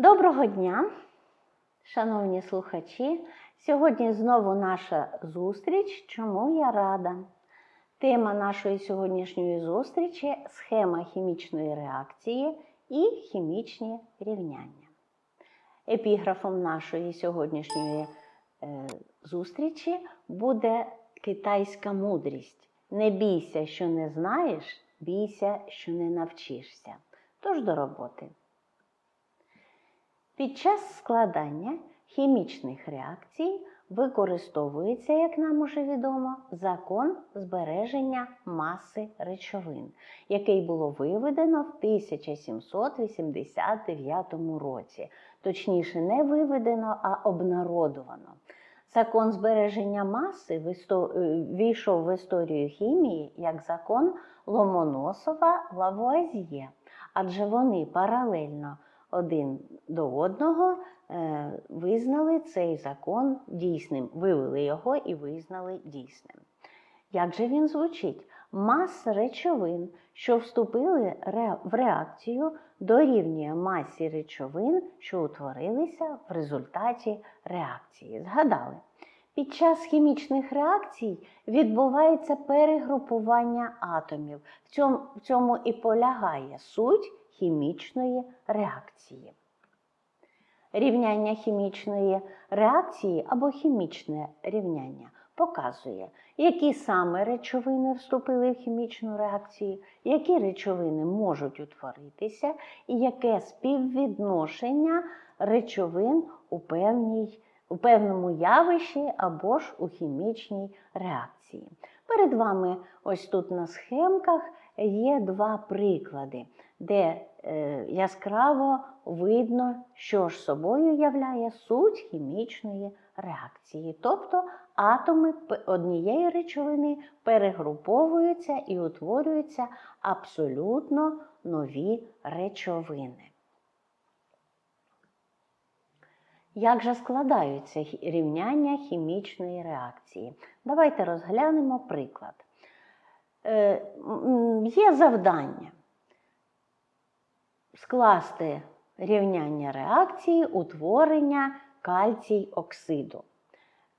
Доброго дня, шановні слухачі. Сьогодні знову наша зустріч. Чому я рада? Тема нашої сьогоднішньої зустрічі схема хімічної реакції і хімічні рівняння. Епіграфом нашої сьогоднішньої е, зустрічі буде китайська мудрість. Не бійся, що не знаєш, бійся, що не навчишся. Тож до роботи. Під час складання хімічних реакцій використовується, як нам уже відомо, закон збереження маси речовин, який було виведено в 1789 році. Точніше, не виведено, а обнародовано. Закон збереження маси е, війшов в історію хімії як закон Ломоносова Лавуазьє, адже вони паралельно один до одного е, визнали цей закон дійсним, вивели його і визнали дійсним. Як же він звучить? Маса речовин, що вступили в реакцію, дорівнює масі речовин, що утворилися в результаті реакції. Згадали? Під час хімічних реакцій відбувається перегрупування атомів. В цьому, в цьому і полягає суть хімічної реакції. Рівняння хімічної реакції або хімічне рівняння показує, які саме речовини вступили в хімічну реакцію, які речовини можуть утворитися, і яке співвідношення речовин у, певній, у певному явищі або ж у хімічній реакції. Перед вами ось тут на схемках є два приклади, де е, яскраво видно, що ж собою являє суть хімічної реакції. Тобто атоми однієї речовини перегруповуються і утворюються абсолютно нові речовини. Як же складаються рівняння хімічної реакції? Давайте розглянемо приклад. Е, Є завдання скласти рівняння реакції утворення кальцій оксиду.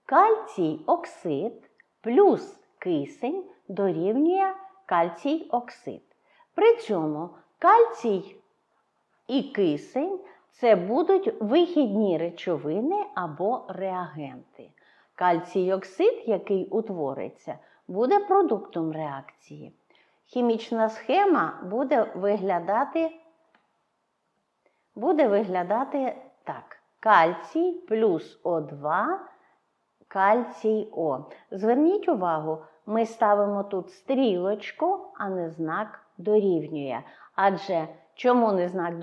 Кальцій оксид плюс кисень дорівнює кальцій оксид. При цьому кальцій і кисень це будуть вихідні речовини або реагенти. Кальцій оксид, який утвориться, буде продуктом реакції. Хімічна схема буде виглядати, буде виглядати так: кальцій плюс О2, кальцій О. Зверніть увагу, ми ставимо тут стрілочку, а не знак дорівнює. Адже чому не знак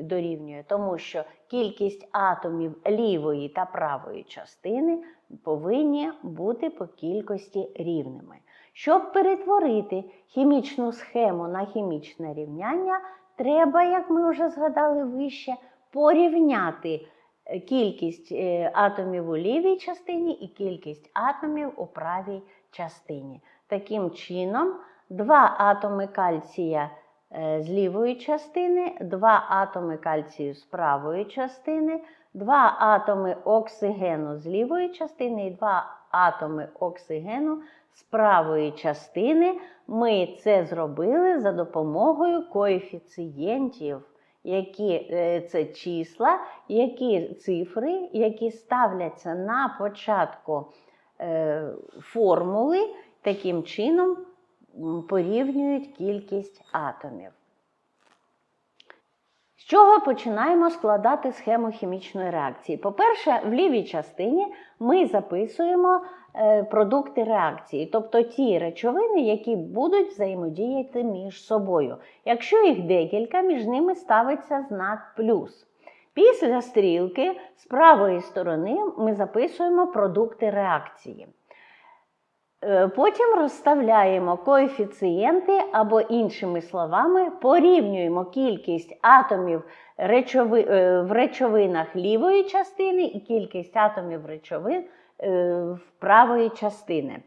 дорівнює? Тому що кількість атомів лівої та правої частини повинні бути по кількості рівними. Щоб перетворити хімічну схему на хімічне рівняння, треба, як ми вже згадали вище, порівняти е, кількість е, атомів у лівій частині і кількість атомів у правій частині. Таким чином, два атоми кальція е, з лівої частини, два атоми кальцію з правої частини, два атоми оксигену з лівої частини і два атоми оксигену з правої частини. Ми це зробили за допомогою коефіцієнтів, які е, це числа, які цифри, які ставляться на початку е, формули, таким чином порівнюють кількість атомів. З чого починаємо складати схему хімічної реакції? По-перше, в лівій частині ми записуємо е, продукти реакції, тобто ті речовини, які будуть взаємодіяти між собою. Якщо їх декілька, між ними ставиться знак плюс. Після стрілки з правої сторони ми записуємо продукти реакції. Е, Потім розставляємо коефіцієнти або, іншими словами, порівнюємо кількість атомів е, в речовинах лівої частини і кількість атомів речовин е, в правої частини.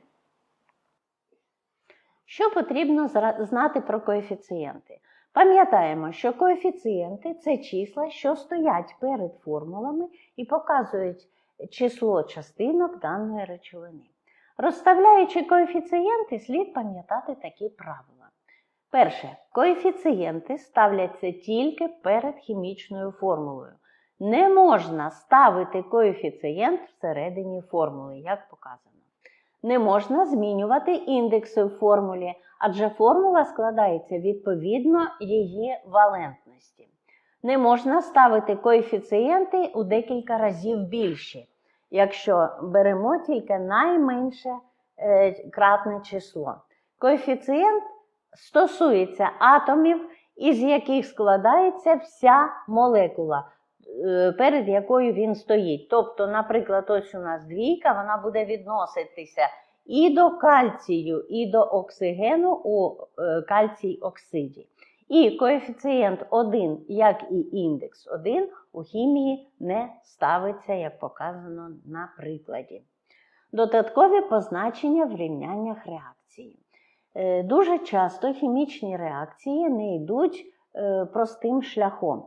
Що потрібно знати про коефіцієнти? Пам'ятаємо, що коефіцієнти це числа, що стоять перед формулами і показують число частинок даної речовини. Розставляючи коефіцієнти, слід пам'ятати такі правила. Перше, коефіцієнти ставляться тільки перед хімічною формулою. Не можна ставити коефіцієнт всередині формули, як показано. Не можна змінювати індекси в формулі, адже формула складається відповідно її валентності. Не можна ставити коефіцієнти у декілька разів більші, якщо беремо тільки найменше е, кратне число. Коефіцієнт стосується атомів, із яких складається вся молекула, е, перед якою він стоїть. Тобто, наприклад, ось у нас двійка, вона буде відноситися і до кальцію, і до оксигену у е, кальцій оксиді. І коефіцієнт 1, як і індекс 1, у хімії не ставиться, як показано на прикладі. Додаткові позначення в рівняннях реакції. Е, Дуже часто хімічні реакції не йдуть е, простим шляхом.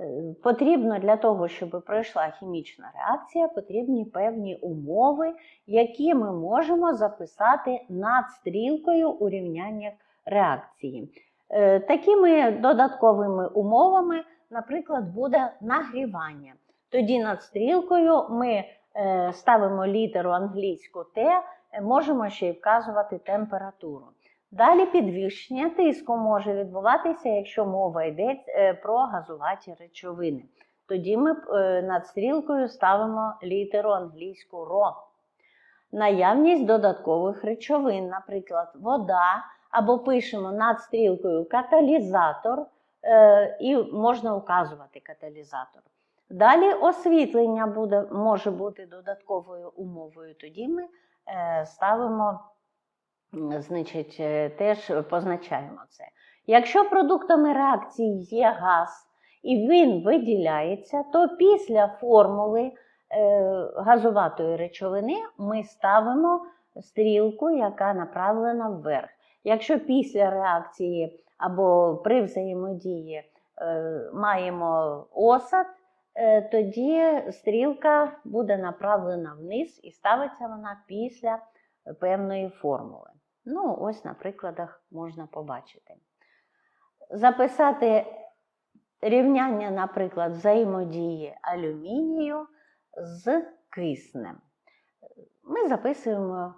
Е, Потрібно для того, щоб пройшла хімічна реакція, потрібні певні умови, які ми можемо записати над стрілкою у рівняннях реакції. Е, Такими додатковими умовами, наприклад, буде нагрівання. Тоді над стрілкою ми е, ставимо літеру англійську Т, е, можемо ще й вказувати температуру. Далі підвищення тиску може відбуватися, якщо мова йде про газуваті речовини. Тоді ми над стрілкою ставимо літеру англійську ро. Наявність додаткових речовин, наприклад, вода, або пишемо над стрілкою каталізатор, е, і можна вказувати каталізатор. Далі освітлення буде, може бути додатковою умовою. Тоді ми е, ставимо, значить, е, теж позначаємо це. Якщо продуктами реакції є газ і він виділяється, то після формули газуватої речовини ми ставимо стрілку, яка направлена вверх. Якщо після реакції або при взаємодії е, маємо осад, е, тоді стрілка буде направлена вниз і ставиться вона після певної формули. Ну, ось на прикладах можна побачити. Записати рівняння, наприклад, взаємодії алюмінію з киснем. Ми записуємо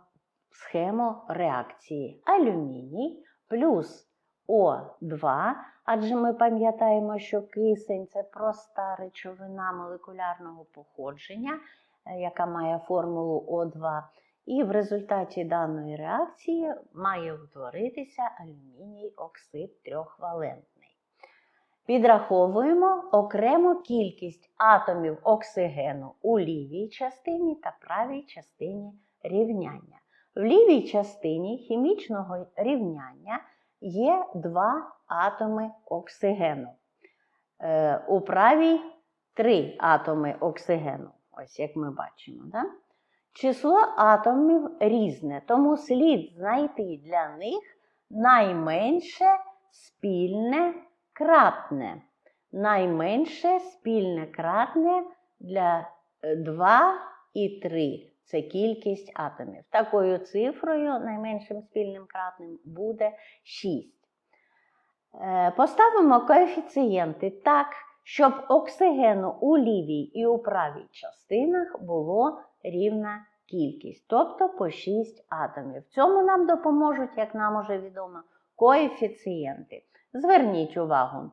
схему реакції алюміній плюс О2, адже ми пам'ятаємо, що кисень це проста речовина молекулярного походження, е, яка має формулу О2. І в результаті даної реакції має утворитися алюміній оксид трьохвалентний. Підраховуємо окрему кількість атомів оксигену у лівій частині та правій частині рівняння. В лівій частині хімічного рівняння є два атоми оксигену. Е, у правій три атоми оксигену, ось як ми бачимо. Да? Число атомів різне, тому слід знайти для них найменше спільне кратне. Найменше спільне кратне для 2 і 3 це кількість атомів. Такою цифрою найменшим спільним кратним буде 6. Е, Поставимо коефіцієнти так, щоб оксигену у лівій і у правій частинах було рівна кількість, тобто по 6 атомів. В цьому нам допоможуть, як нам уже відомо, коефіцієнти. Зверніть увагу,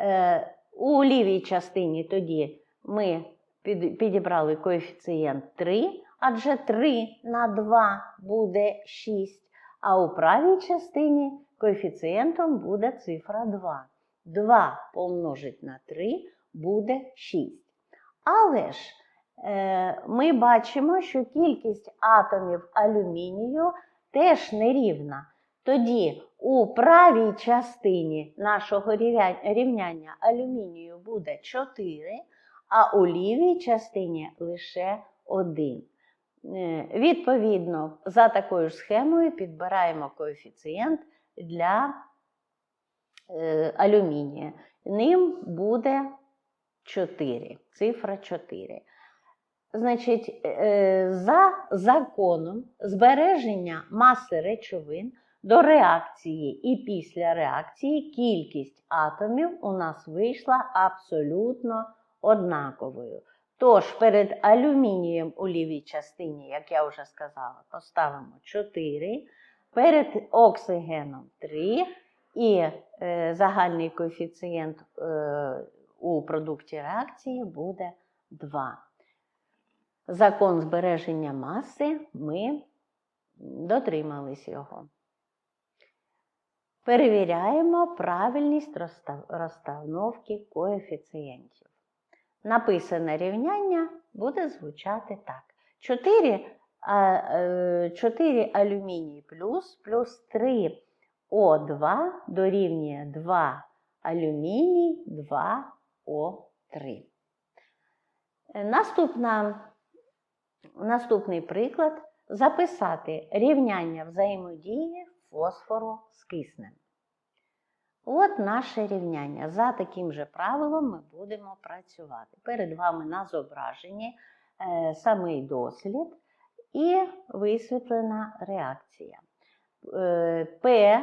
е, у лівій частині тоді ми підібрали коефіцієнт 3, адже 3 на 2 буде 6, а у правій частині коефіцієнтом буде цифра 2. 2 помножить на 3 буде 6. Але ж е, ми бачимо, що кількість атомів алюмінію теж нерівна. Тоді у правій частині нашого рівня- рівняння алюмінію буде 4, а у лівій частині лише 1. Е, Відповідно, за такою ж схемою підбираємо коефіцієнт для е, алюмінія. Ним буде 4, цифра 4. Значить, е, за законом збереження маси речовин до реакції і після реакції кількість атомів у нас вийшла абсолютно однаковою. Тож перед алюмінієм у лівій частині, як я вже сказала, поставимо 4, перед оксигеном 3 і е, загальний коефіцієнт е, у продукті реакції буде 2. Закон збереження маси ми дотримались його. Перевіряємо правильність розстановки коефіцієнтів. Написане рівняння буде звучати так. 4, 4 алюміній плюс плюс 3 О2 дорівнює 2 алюміній 2 О3. Е, Наступна, наступний приклад записати рівняння взаємодії фосфору з киснем. От наше рівняння. За таким же правилом ми будемо працювати. Перед вами на зображенні е, самий дослід і висвітлена реакція. Е, П,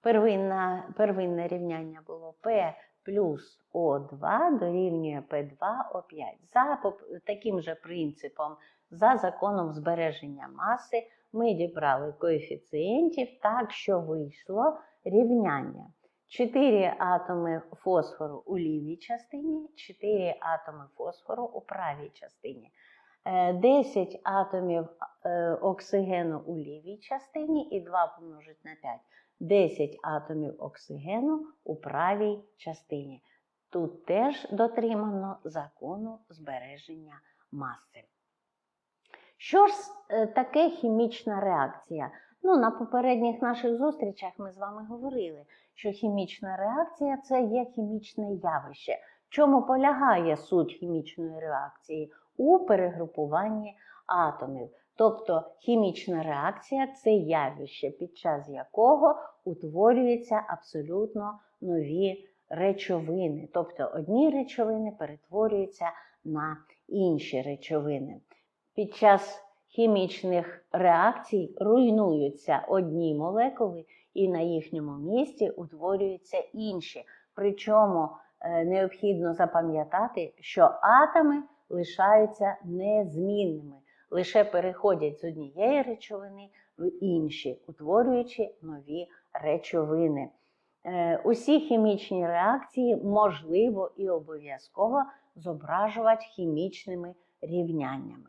первинна, первинне рівняння було П плюс О2 дорівнює П2О5. За таким же принципом, за законом збереження маси, ми дібрали коефіцієнтів так, що вийшло рівняння. 4 атоми фосфору у лівій частині, 4 атоми фосфору у правій частині. Е, 10 атомів е, оксигену у лівій частині і 2 помножить на 5. 10 атомів оксигену у правій частині. Тут теж дотримано закону збереження маси. Що ж е, таке хімічна реакція? Ну, на попередніх наших зустрічах ми з вами говорили, що хімічна реакція це є хімічне явище. Чому полягає суть хімічної реакції? У перегрупуванні атомів. Тобто хімічна реакція це явище, під час якого утворюються абсолютно нові речовини. Тобто одні речовини перетворюються на інші речовини. Під час хімічних реакцій руйнуються одні молекули, і на їхньому місці утворюються інші. Причому е, необхідно запам'ятати, що атоми лишаються незмінними, лише переходять з однієї речовини в інші, утворюючи нові речовини. Е, Усі хімічні реакції можливо і обов'язково зображувати хімічними рівняннями.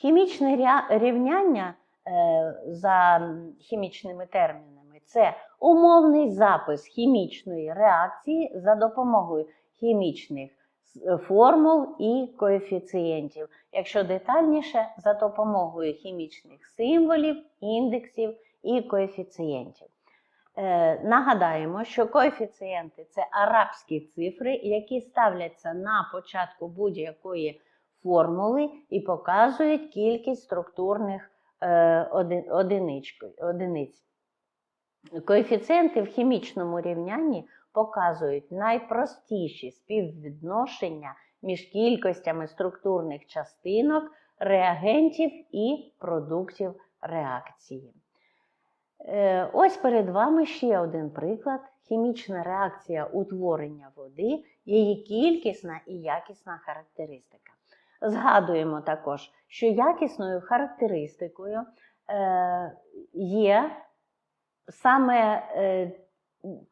Хімічне рівняння е, за хімічними термінами це умовний запис хімічної реакції за допомогою хімічних формул і коефіцієнтів. Якщо детальніше, за допомогою хімічних символів, індексів і коефіцієнтів. Е, нагадаємо, що коефіцієнти це арабські цифри, які ставляться на початку будь-якої формули і показують кількість структурних е, одиниць. Коефіцієнти в хімічному рівнянні показують найпростіші співвідношення між кількостями структурних частинок, реагентів і продуктів реакції. Е, Ось перед вами ще один приклад. Хімічна реакція утворення води, її кількісна і якісна характеристика. Згадуємо також, що якісною характеристикою е, є саме е,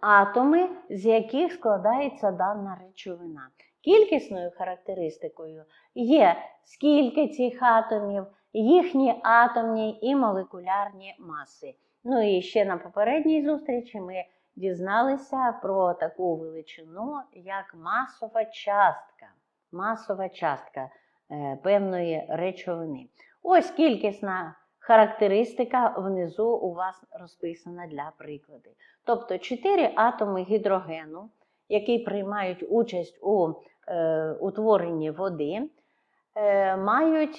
атоми, з яких складається дана речовина. Кількісною характеристикою є скільки цих атомів, їхні атомні і молекулярні маси. Ну і ще на попередній зустрічі ми дізналися про таку величину, як масова частка. Масова частка певної речовини. Ось кількісна характеристика внизу у вас розписана для прикладу. Тобто 4 атоми гідрогену, які приймають участь у е, утворенні води, е, мають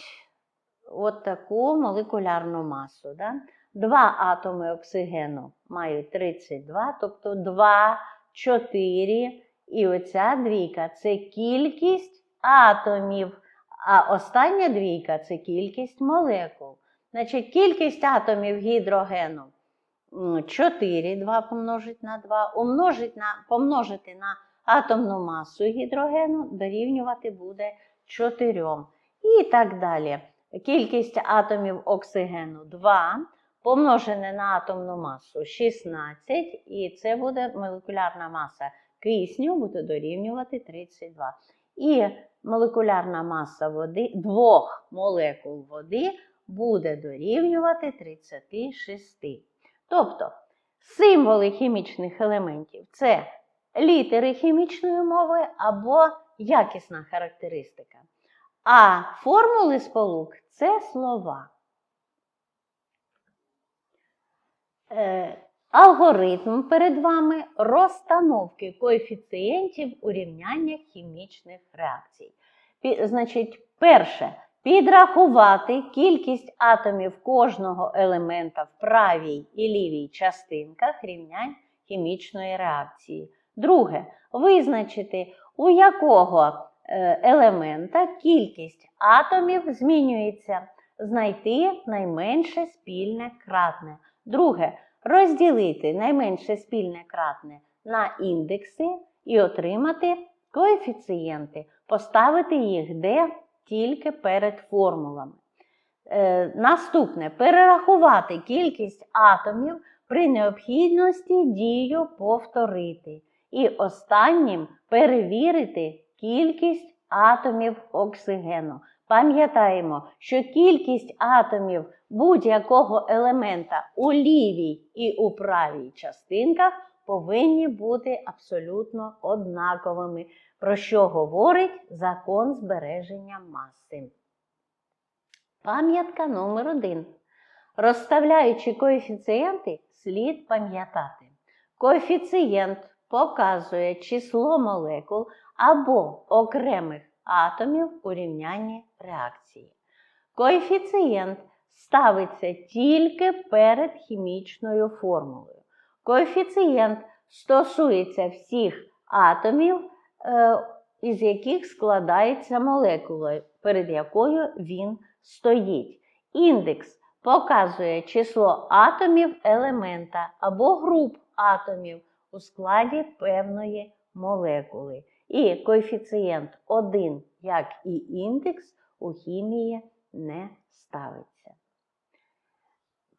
от таку молекулярну масу. Да? Два атоми оксигену мають 32, тобто 2 4. І оця двійка це кількість атомів. А остання двійка це кількість молекул. Значить, кількість атомів гідрогену 4, 2 помножить на 2, умножить на, помножити на атомну масу гідрогену дорівнювати буде 4. І так далі. Кількість атомів оксигену 2, помножене на атомну масу 16, і це буде молекулярна маса кисню буде дорівнювати 32. І молекулярна маса води, двох молекул води буде дорівнювати 36. Тобто символи хімічних елементів це літери хімічної мови або якісна характеристика. А формули сполук це слова. Е, алгоритм перед вами розстановки коефіцієнтів у рівняннях хімічних реакцій. Пі- Значить, перше, підрахувати кількість атомів кожного елемента в правій і лівій частинках рівнянь хімічної реакції. Друге, визначити, у якого е, елемента кількість атомів змінюється, знайти найменше спільне кратне. Друге, розділити найменше спільне кратне на індекси і отримати коефіцієнти, поставити їх де тільки перед формулами. Е, наступне перерахувати кількість атомів при необхідності дію повторити. І останнім перевірити кількість атомів оксигену. Пам'ятаємо, що кількість атомів будь-якого елемента у лівій і у правій частинках повинні бути абсолютно однаковими, про що говорить закон збереження маси. Пам'ятка номер один. Розставляючи коефіцієнти, слід пам'ятати. Коефіцієнт показує число молекул або окремих атомів у рівнянні реакції. Коефіцієнт ставиться тільки перед хімічною формулою. Коефіцієнт стосується всіх атомів, е, із яких складається молекула, перед якою він стоїть. Індекс показує число атомів елемента або груп атомів у складі певної молекули. І коефіцієнт 1, як і індекс, у хімії не ставиться.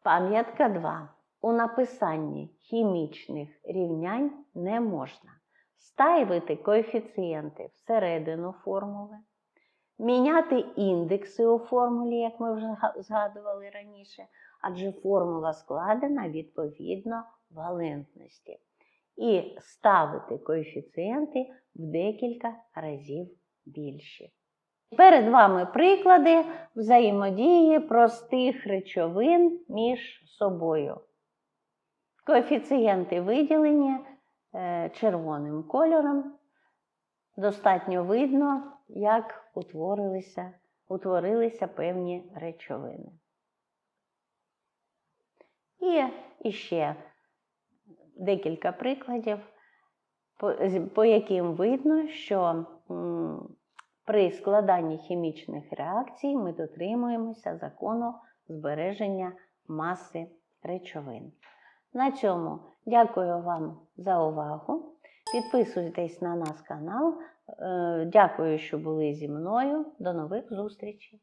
Пам'ятка 2. У написанні хімічних рівнянь не можна ставити коефіцієнти всередину формули, міняти індекси у формулі, як ми вже згадували раніше, адже формула складена відповідно валентності. І ставити коефіцієнти в декілька разів більші. Перед вами приклади взаємодії простих речовин між собою. Коефіцієнти виділені е, червоним кольором. Достатньо видно, як утворилися, утворилися певні речовини. І іще декілька прикладів, по, яким видно, що при складанні хімічних реакцій ми дотримуємося закону збереження маси речовин. На цьому дякую вам за увагу. Підписуйтесь на наш канал. Е, Дякую, що були зі мною. До нових зустрічей!